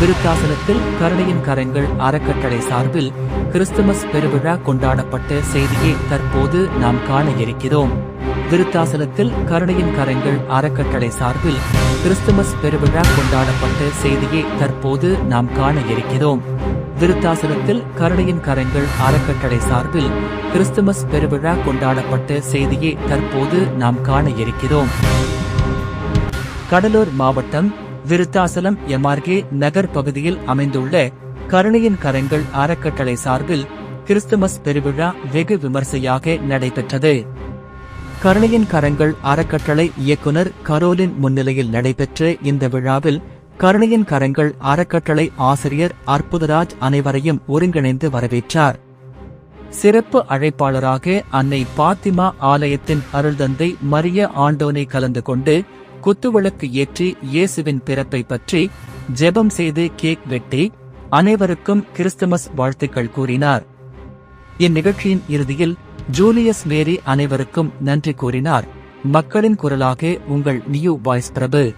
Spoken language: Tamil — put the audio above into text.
விருத்தாசலத்தில் கருணையின் கரங்கள் அறக்கட்டளை சார்பில் கிறிஸ்துமஸ் பெருவிழா கொண்டாடப்பட்ட செய்தியை தற்போது நாம் காண இருக்கிறோம். விருத்தாசலத்தில் கருணையின் கரங்கள் அறக்கட்டளை சார்பில் கிறிஸ்துமஸ் பெருவிழா கொண்டாடப்பட்ட செய்தியை தற்போது நாம் காண இருக்கிறோம். விருத்தாசலத்தில் கருணையின் கரங்கள் அறக்கட்டளை சார்பில் கிறிஸ்துமஸ் பெருவிழா கொண்டாடப்பட்ட செய்தியை தற்போது நாம் காண இருக்கிறோம். கடலூர் மாவட்டம் விருத்தாசலம் எம்ஆர்கே நகர் பகுதியில் அமைந்துள்ள கருணையின் கரங்கள் அறக்கட்டளை சார்பில் கிறிஸ்துமஸ் பெருவிழா வெகு விமர்சையாக நடைபெற்றது. கருணையின் கரங்கள் அறக்கட்டளை இயக்குனர் கரோலின் முன்னிலையில் நடைபெற்ற இந்த விழாவில் கருணையின் கரங்கள் அறக்கட்டளை ஆசிரியர் அற்புதராஜ் அனைவரையும் ஒருங்கிணைந்து வரவேற்றார். சிறப்பு அழைப்பாளராக அன்னை பாத்திமா ஆலயத்தின் அருள்தந்தை மரிய ஆண்டோனை கலந்து கொண்டு குத்துவிளக்கு ஏற்றி இயேசுவின் பிறப்பை பற்றி ஜெபம் செய்து கேக் வெட்டி அனைவருக்கும் கிறிஸ்துமஸ் வாழ்த்துக்கள் கூறினார். இந்நிகழ்ச்சியின் இறுதியில் ஜூலியஸ் மேரி அனைவருக்கும் நன்றி கூறினார். மக்களின் குரலாக உங்கள் நியூ வாய்ஸ் பிரபு.